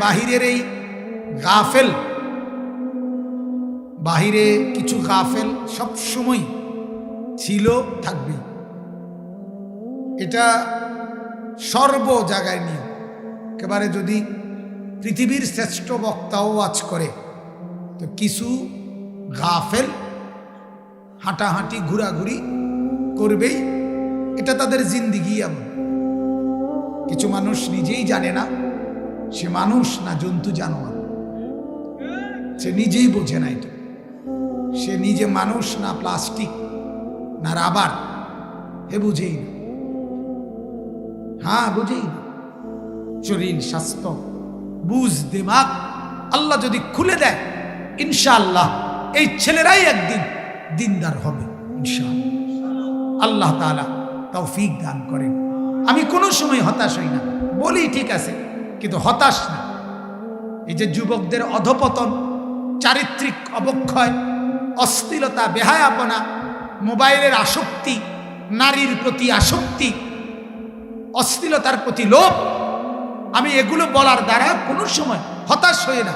বাহিরের এই গাফেল, বাহিরে কিছু গাফেল সব সময় ছিল, থাকবে। এটা সর্ব জায়গায় নিয়ে একেবারে যদি পৃথিবীর শ্রেষ্ঠ বক্তাও আজ করে, তো কিছু গাফেল হাঁটাহাঁটি, ঘোরাঘুরি করবেই। এটা তাদের জিন্দিগি এমন। কিছু মানুষ নিজেই জানে না সে মানুষ না জন্তু জানোয়ার সে নিজেই বোঝে না এটা। সে নিজে মানুষ না প্লাস্টিক, না রাবার, হে বুঝেই না। হ্যাঁ বুঝেই না। শরীর স্বাস্থ্য, বুঝ দিমাগ, আল্লাহ যদি খুলে দেয়, ইনশাআল্লাহ এই ছেলেরাই একদিন দিনদার হবে, ইনশাআল্লাহ। আল্লাহ তাআলা তৌফিক দান করেন। আমি কোনো সময় হতাশ হই না। বলি ঠিক আছে কিন্তু হতাশ না। এই যে যুবকদের অধপতন, চারিত্রিক অবক্ষয় অস্থিরতা বেহায়াপনা, মোবাইলের আসক্তি, নারীর প্রতি আসক্তি অস্থিরতার প্রতি লোভ, আমি এগুলো বলার দ্বারা কোনো সময় হতাশ হয়ে না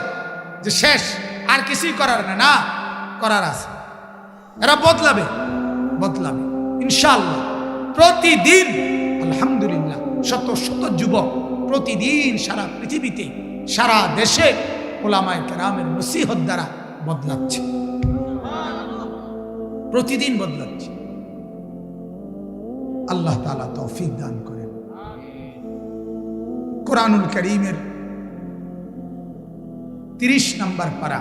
যে শেষ, আর কিছুই করার না না, করার আছে। এরা বদলাবে বদলাবে ইনশাল্লাহ প্রতিদিন, আলহামদুলিল্লাহ, শত শত যুবক প্রতিদিন সারা পৃথিবীতে, সারা দেশে ওলামায় কেরামের নসিহত দ্বারা বদলাচ্ছে। প্রতিদিন বদলাচ্ছে। আল্লাহ তালা তৌফিক দান করেন। কোরআনুল করিমের তিরিশ নম্বর পারা,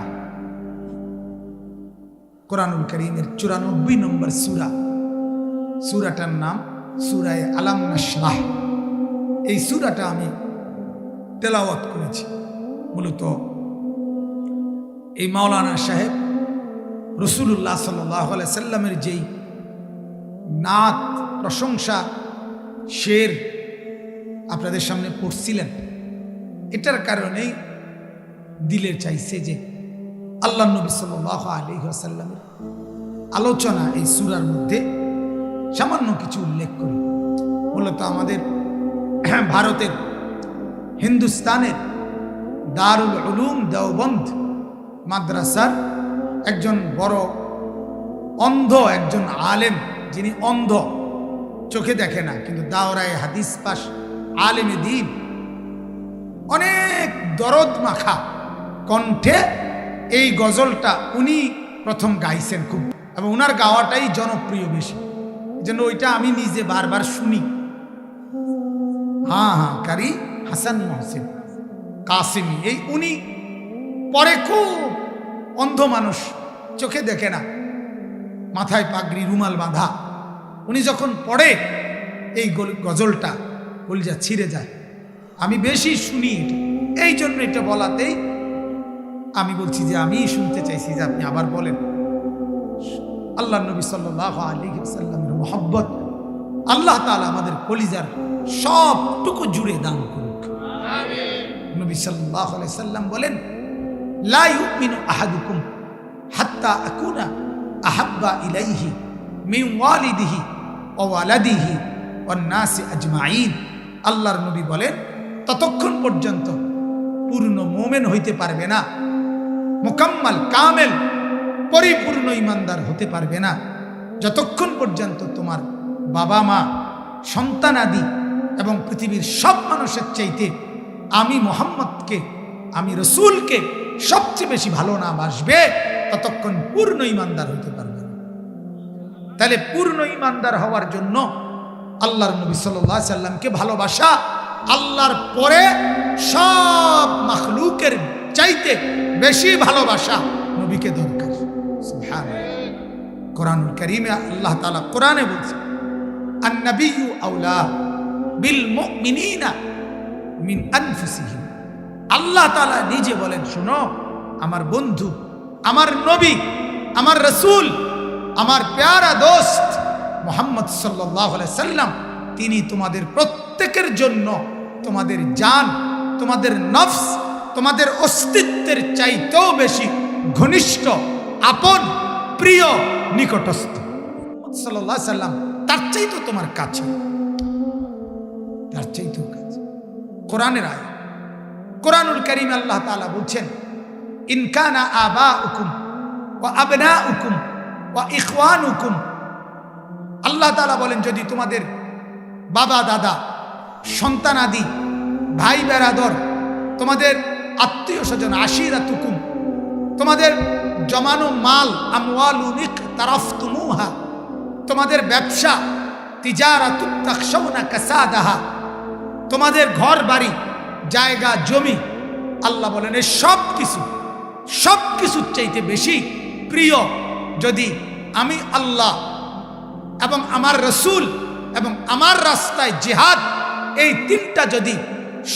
কোরআনুল করিমের চুরানব্বই নম্বর সুরা, সুরাটার নাম সুরায় আলাম নাসলাহ এই সুরাটা আমি তেলাওয়াত করেছি। মূলত এই মাওলানা সাহেব রসুল্লাহ সাল্লাহ সাল্লামের যেই নাত, প্রশংসা, শের আপনাদের সামনে পড়ছিলেন, এটার কারণেই দিলে চাইছে যে আল্লাহ নবী সাল্লাহ আলী আসাল্লামের আলোচনা এই সুরার মধ্যে সামান্য কিছু উল্লেখ করি। মূলত আমাদের ভারতের হিন্দুস্তানের দারুল উলুম দেওবন্ধ মাদ্রাসার একজন বড় অন্ধ, একজন আলেম যিনি অন্ধ, চোখে দেখে না, কিন্তু দাওরায় হাদিস পাস আলেমে দিন। অনেক দরদ মাখা কণ্ঠে এই গজলটা উনি প্রথম গাইছেন খুব, এবং উনার গাওয়াটাই জনপ্রিয় বেশি। যেন ওইটা আমি নিজে বারবার শুনি। হ্যাঁ হ্যাঁ কারি। হাসান মহসিন, কাসিমি, এই উনি পরে খুব অন্ধ মানুষ, চোখে দেখে না, মাথায় পাগড়ি, রুমাল বাঁধা। উনি যখন পড়ে, এই গজলটা, কলিজা ছিঁড়ে যায়। আমি বেশি শুনি এই জন্য এটা বলাতেই আমি বলছি যে আমি শুনতে চাইছি যে আপনি আবার বলেন। আল্লাহ নবী সাল্লাহ আলী সাল্লামের মোহব্বত, আল্লাহ তালা আমাদের কলিজার সবটুকু জুড়ে দান করুক নবী সাল্লাহ সাল্লাম বলেন হাত্তা আকুনা আহাব্বা ইলাইহি মিন ওয়ালিদিহি ওয়ান আজমাইন। আল্লাহর নবী বলেন, ততক্ষণ পর্যন্ত পূর্ণ মোমেন হইতে পারবে না, মোকাম্মাল কামেল পরিপূর্ণ ইমানদার হতে পারবে না। যতক্ষণ পর্যন্ত তোমার বাবা মা সন্তান আদি এবং পৃথিবীর সব মানুষের চাইতে আমি মোহাম্মদকে, আমি রসুলকে সবচেয়ে বেশি ভালো না বাসবে ততক্ষণ পূর্ণ ইমানদার হইতে পারবে তাহলে পূর্ণ ইমানদার হওয়ার জন্য আল্লাহর নবী সাল্লাহ সাল্লামকে ভালোবাসা, আল্লাহর পরে সব মাখলুকের চাইতে বেশি ভালোবাসা নবীকে দরকার। কোরআন করিমে আল্লাহ তালা কোরআনে বলছে আন্নাবিয়ু আউলা বিল মুমিনিনা মিন আনফুসিহিম। আল্লাহ তালা নিজে বলেন, শোনো, আমার বন্ধু, আমার নবী, আমার রসুল, আমার প্যারা দোস্ত মোহাম্মদ সাল্লাম, তিনি তোমাদের প্রত্যেকের জন্য তোমাদের জান, তোমাদের নফস, তোমাদের অস্তিত্বের চাইতেও বেশি ঘনিষ্ঠ, আপন, প্রিয় নিকটস্থ। সাল্লাম, তার চাইতো তোমার কাছে, তার চাইতো কোরআনের আয়। কোরআনুল করিম আল্লাহ তাআলা বলছেন ইনকানা আবা উকুম ও আবনা উকুম ও ইখওয়ান উকুম আল্লাহ তালা বলেন, যদি তোমাদের বাবা, দাদা, সন্তান আদি, ভাই, বেরাদর, তোমাদের আত্মীয় স্বজন আশিরা তুকুম তোমাদের জমানো মাল আমওয়ালুনিক তারাফতুমুহা, তোমাদের ব্যবসা তিজারাতুক তাখশাউনা কাসাদাহা তোমাদের ঘর, বাড়ি, জায়গা, জমি, আল্লাহ বলেন সব কিছু, সব কিছুর চাইতে বেশি প্রিয় যদি আমি আল্লাহ এবং আমার রসুল এবং আমার রাস্তায় জেহাদ, এই তিনটা যদি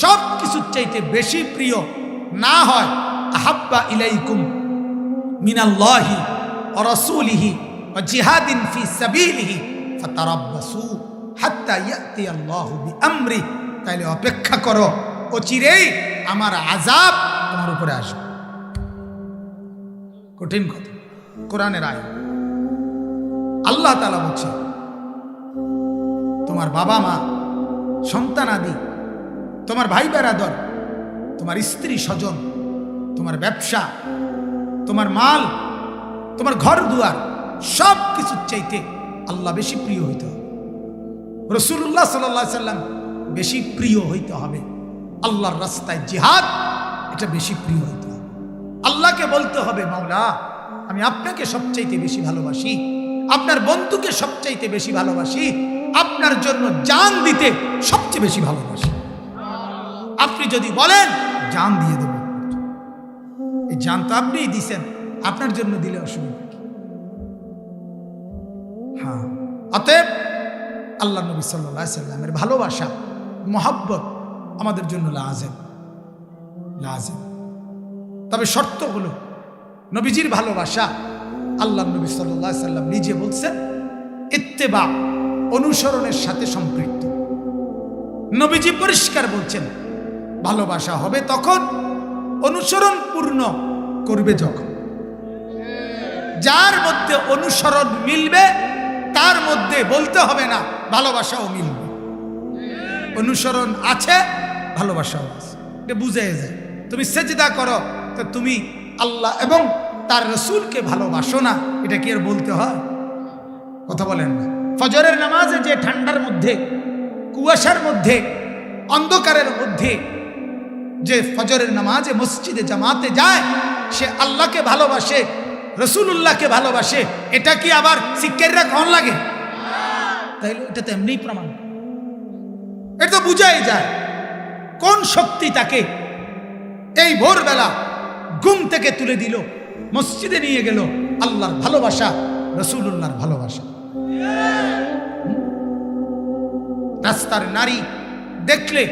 সব কিছুর চাইতে বেশি প্রিয় না হয়, আহাব্বা ইলাইকুম মিনাল্লাহি রসুলিহি ও ফি ফাতারাব্বাসু হাত্তা ইয়াতি আল্লাহু বিআমরি তাইলে অপেক্ষা করো। ও চিরেই আমার আজাব তোমার উপরে আসবে। কঠিন কথা। কোরআনের আয় আল্লাহ তালা বলছে, তোমার বাবা মা, সন্তান আদি, তোমার ভাই বেড়াদর তোমার স্ত্রী স্বজন, তোমার ব্যবসা, তোমার মাল, তোমার ঘর দুয়ার সব কিছুর চাইতে আল্লাহ বেশি প্রিয় হইতে রসুল্লাহ সাল্লাহ সাল্লাম বেশি প্রিয় হইতে হবে। আল্লাহর রাস্তায় জিহাদ, এটা বেশি প্রিয় হইতে হবে। আল্লাহকে বলতে হবে, মাওলা, আমি আপনাকে সবচাইতে বেশি ভালোবাসি। আপনার বন্ধুকে সবচাইতে বেশি ভালোবাসি। আপনার জন্য জান দিতে সবচেয়ে বেশি ভালোবাসি। আপনি যদি বলেন, জান দিয়ে দেব। এই জান তো আপনিই দিছেন, আপনার জন্য দিলে অসুবিধা হ্যাঁ। অতএব আল্লাহ নবী সাল্লাহ সাল্লামের ভালোবাসা মহাব্বত আমাদের জন্য লাজেম লাজেম। তবে শর্ত হলো, নবীজির ভালোবাসা আল্লাহ নবী সাল্লাহ সাল্লাম নিজে বলছেন, ইত্তেবা, অনুসরণের সাথে সম্পৃক্ত। নবীজি পরিষ্কার বলছেন, ভালোবাসা হবে তখন অনুসরণ পূর্ণ করবে যখন। যার মধ্যে অনুসরণ মিলবে, তার মধ্যে বলতে হবে না, ভালোবাসাও মিলবে। অনুসরণ আছে, ভালোবাসাও আছে। এটা বুঝে যায়। তুমি সেজদা করো, তো তুমি আল্লাহ এবং তার রসুলকে ভালোবাসো না, এটা কি আর বলতে হয়? কথা বলেন না। ফজরের নামাজে যে ঠান্ডার মধ্যে, কুয়াশার মধ্যে, অন্ধকারের মধ্যে যে ফজরের নামাজে মসজিদে জামাতে যায়, সে আল্লাহকে ভালোবাসে রসুল্লাহকে ভালোবাসে, এটা কি আবার শিক্ষাররা কন লাগে? তাইলে এটা তো এমনিই প্রমাণ। এটা বুঝাই যায়। কোন শক্তি তাকে এই ভোরবেলা ঘুম থেকে তুলে দিল, মসজিদে নিয়ে গেল আল্লাহর ভালোবাসা রসুল্লাহর ভালোবাসা। রাস্তার নারী দেখলে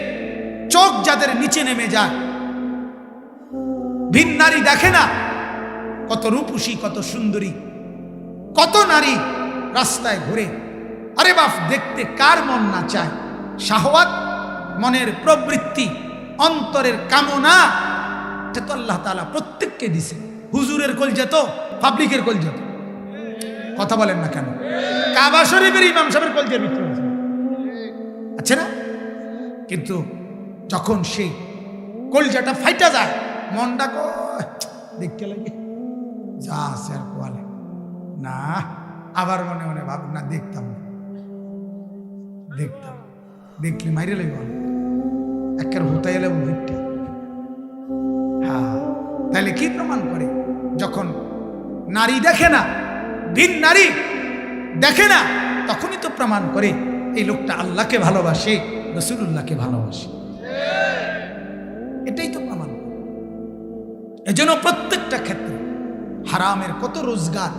চোখ যাদের নিচে নেমে যায়, ভিন নারী দেখে না কত রূপসী, কত সুন্দরী, কত নারী রাস্তায় ঘুরে। আরে বাপ, দেখতে কার মন না চায়? শাহওয়াত, মনের প্রবৃত্তি, অন্তরের কামনা, এটা তো আল্লাহ তালা প্রত্যেককে দিছে। হুজুরের কল যেত পাবলিকের কল যেত কথা বলেন না কেন? কাবা শরীফের ইমাম সাহেবের কলজের ভিতরে আছে না? কিন্তু যখন সেই কলজাটা ফাইটা যায়, মনটা দেখতে লাগে, যা আছে আর কোয়ালে। না, আবার মনে মনে ভাব না, দেখতাম দেখতাম দেখলি, মাইরে লাগবে একের হুতাই এলে ভিড়টা হ্যাঁ তাহলে কি প্রমাণ করে? যখন নারী দেখে না ভিন নারী দেখে না, তখনই তো প্রমাণ করে এই লোকটা আল্লাহকে ভালোবাসে রসুল্লাহকে ভালোবাসে। এটাই তো প্রমাণ এজন্য প্রত্যেকটা ক্ষেত্রে হারামের কত রোজগার